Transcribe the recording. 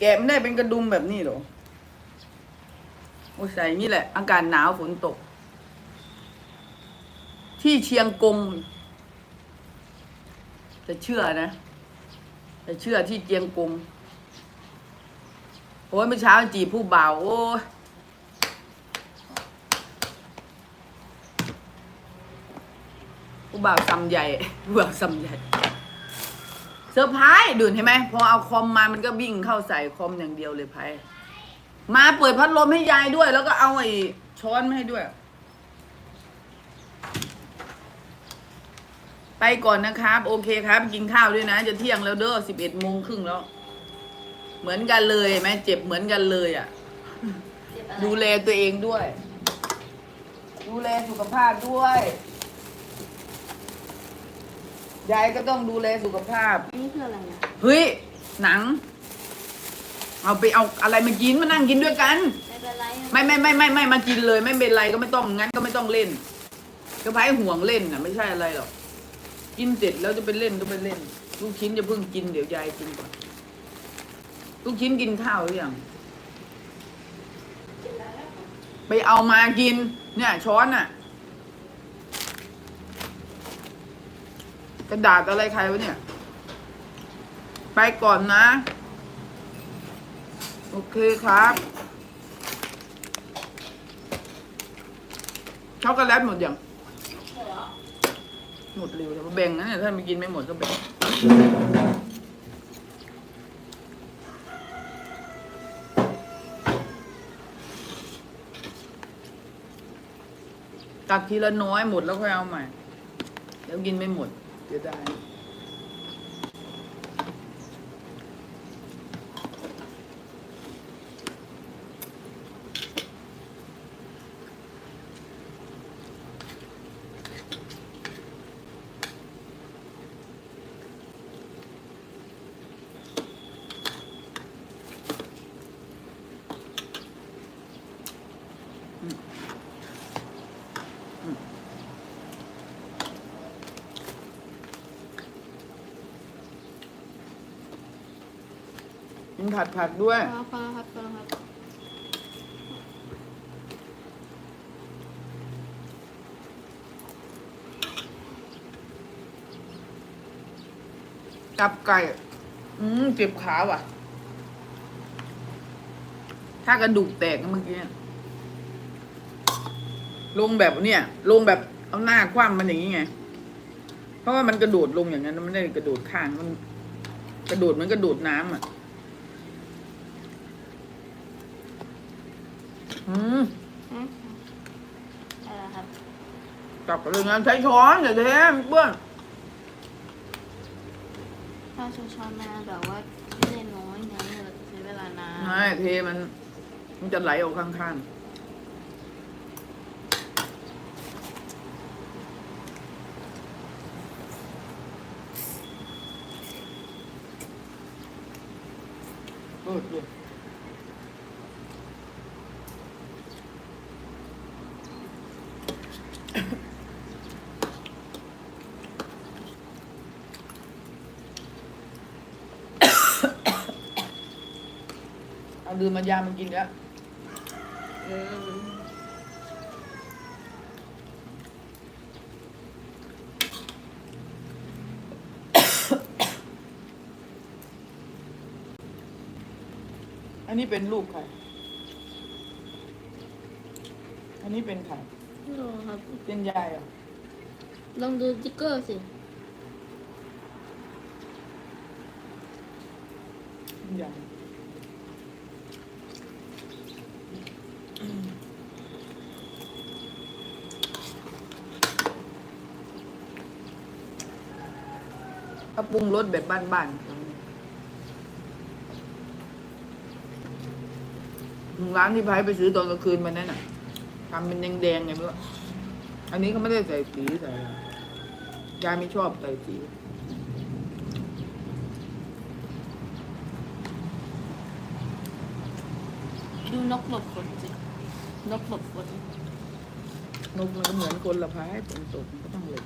แกะไม่ได้เป็นกระดุมแบบนี้หรอโอ้ยใส่นี่แหละ อากาศหนาวฝนตก ที่เชียงกง จะเชื่อนะ จะเชื่อที่เจียงกงโอ้ยเมื่อเช้าจีบผู้บ่าวโอ้ผู้บ่าวซำใหญ่ผู้บ่าวซำใหญ่ เซอร์ไพรส์ดื่นเห็นไหมพอเอาคอมมามันก็วิ่งเข้าใส่คอมอย่างเดียวเลยไพ่มาเปิดพัดลมให้ยายด้วย แล้วก็เอาไอ้ช้อนมาให้ด้วย ไปก่อนนะครับ โอเคครับ กินข้าวด้วยนะ จะเที่ยงแล้วเด้อสิบเอ็ดโมงครึ่งแล้ว เหมือนกันเลยเห็นไหมเจ็บเหมือนกันเลยอะเจ็บอะไรดูแลตัวเองด้วย ดูแลสุขภาพด้วยยายก็ต้องดูแลสุขภาพอันนี้ คืออะไรนะเฮ้ย หนัง เอาไปเอาอะไรมากินมานั่งกินด้วยกัน ไม่เป็นไรนะไม่ไม่ไม่ไม่ไม่มากินเลย ไม่เป็นไรก็ไม่ต้องงั้นก็ไม่ต้องเล่นก็ไพ่ห่วงเล่นน่ะ ไม่ใช่อะไรหรอกกินเสร็จแล้วจะไปเล่นก็ไปเล่น ลูกชิ้นจะเพิ่งกินเดี๋ยวยายกินก่อนลูกชิ้นกินข้าวหรือยังไปเอามากิน เนี่ย ช้อนน่ะ กระดาษอะไรใครวะเนี่ย ไปก่อนนะ โอเคครับ ช็อกโกแลตหมดยัง หมดเร็วแต่ว่าแบ่งนะเนี่ยถ้าไม่กินไม่หมดก็แบ่ง ตักทีละน้อยหมดแล้วค่อยเอาใหม่เดี๋ยวกินไม่หมดเดี๋ยวได้ กินผัดผักด้วย พอพอครับพอครับกับไก่ อืมเจ็บขาว่ะ ถ้ากระดูกแตกนะเมื่อกี้ ลงแบบเนี่ย ลงแบบเอาหน้าคว่ำมันอย่างนี้ไง เพราะว่ามันกระโดดลงอย่างนั้น มันไม่ได้กระโดดข้างมัน กระโดดเหมันกระโดดน้ำอะ อืมอืมอะไรครับกลับไปเลยนะใช้ช้อนอย่าเทมันเปื้อนถ้าช้อนๆมาแบบว่าไม่ได้น้อยนะเราจะใช้เวลานานไม่เทมัน มันจะไหลออกข้างๆ เออเออเอาดื่มมายามันกินแล้ว อืมอันนี้เป็นลูกใคร อันนี้เป็นใครดูครับ เป็นยายเหรอะลองดูสติ๊กเกอร์สิ เป็นยายเขาปรุงรสแบบบ้านๆ ร้านที่พายไปซื้อตอนกลางคืนมันนั่นน่ะทำเป็นแดงๆไงไม่รู้อันนี้เขาไม่ได้ใส่สีใส่อะไรยายไม่ชอบใส่สีดูนกหลบฝนสินกหลบฝนนกมันก็เหมือนคนละพายฝนตกมันก็ต้องหลบ